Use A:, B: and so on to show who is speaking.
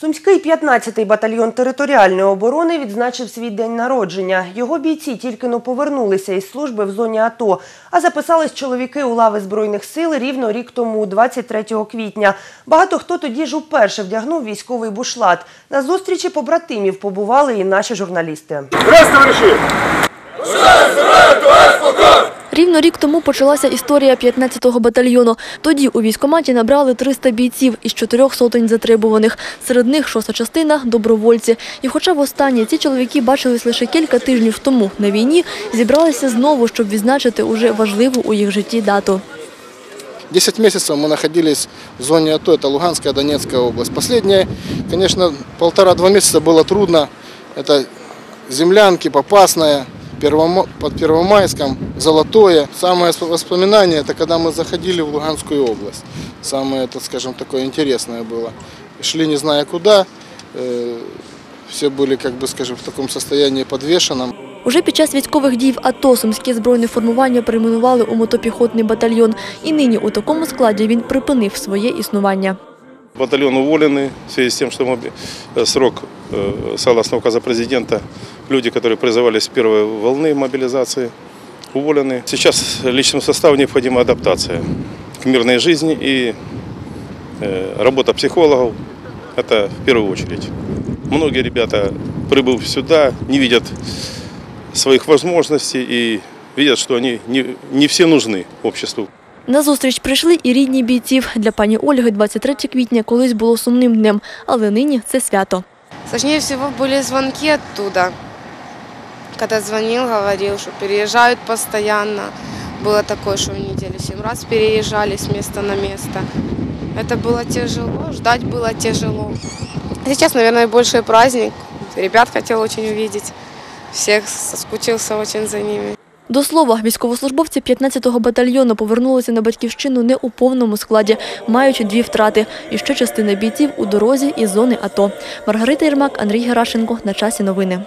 A: Сумський 15-й батальйон територіальної оборони відзначив свій день народження. Його бійці тільки но повернулися із служби в зоні АТО, а записались чоловіки у лави Збройних сил рівно рік тому, 23 квітня. Багато хто тоді ж уперше вдягнув військовий бушлат. На зустрічі побратимів побували і наші журналісти.
B: Здравствуйте, товариші!
C: Рівно рік тому почалася історія 15-го батальйону. Тоді у військкоматі набрали 300 бійців із чотирьох сотень затребуваних. Серед них шоста частина – добровольці. І хоча востаннє ці чоловіки бачились лише кілька тижнів тому на війні, зібралися знову, щоб відзначити уже важливу у їх житті дату.
D: 10 месяцев мы находились в зоне АТО, это Луганская, Донецкая область. Последние, конечно, полтора-два месяца было трудно. Это землянки, Попасная, Первома- под Первомайском, Золотое. Самое воспо- воспоминание, это когда мы заходили в Луганскую область. Самое, это, скажем, такое интересное было. Шли не зная куда, э, все были, как бы, скажем, в таком состоянии подвешенном.
C: Уже під час військових дій в АТО Сумське збройне формування перейменували у мотопіхотний батальйон. І нині у такому складі він припинив своє існування.
E: Батальон уволены в связи с тем, что моби- э, срок, э, согласно указа президента, люди, которые призывались с первой волны мобилизации, уволены. Сейчас личному составу необходима адаптация к мирной жизни и э, работа психологов – это в первую очередь. Многие ребята, прибыв сюда, не видят своих возможностей и видят, что они не, не все нужны обществу.
C: На зустріч прийшли і рідні бійців. Для пані Ольги 23 квітня колись було сумним днем, але нині це свято.
F: Сложнее всего были звонки оттуда. Когда звонил, говорил, что переезжают постоянно. Было такое, что в неделю семь раз переезжали с места на место. Это было тяжело, ждать было тяжело. Сейчас, наверное, большой праздник. Ребят хотел очень увидеть. Всех соскучился очень за ними.
C: До слова, військовослужбовці 15-го батальйону повернулися на батьківщину не у повному складі, маючи дві втрати. І ще частина бійців у дорозі із зони АТО. Маргарита Єрмак, Андрій Герашенко. На часі новини.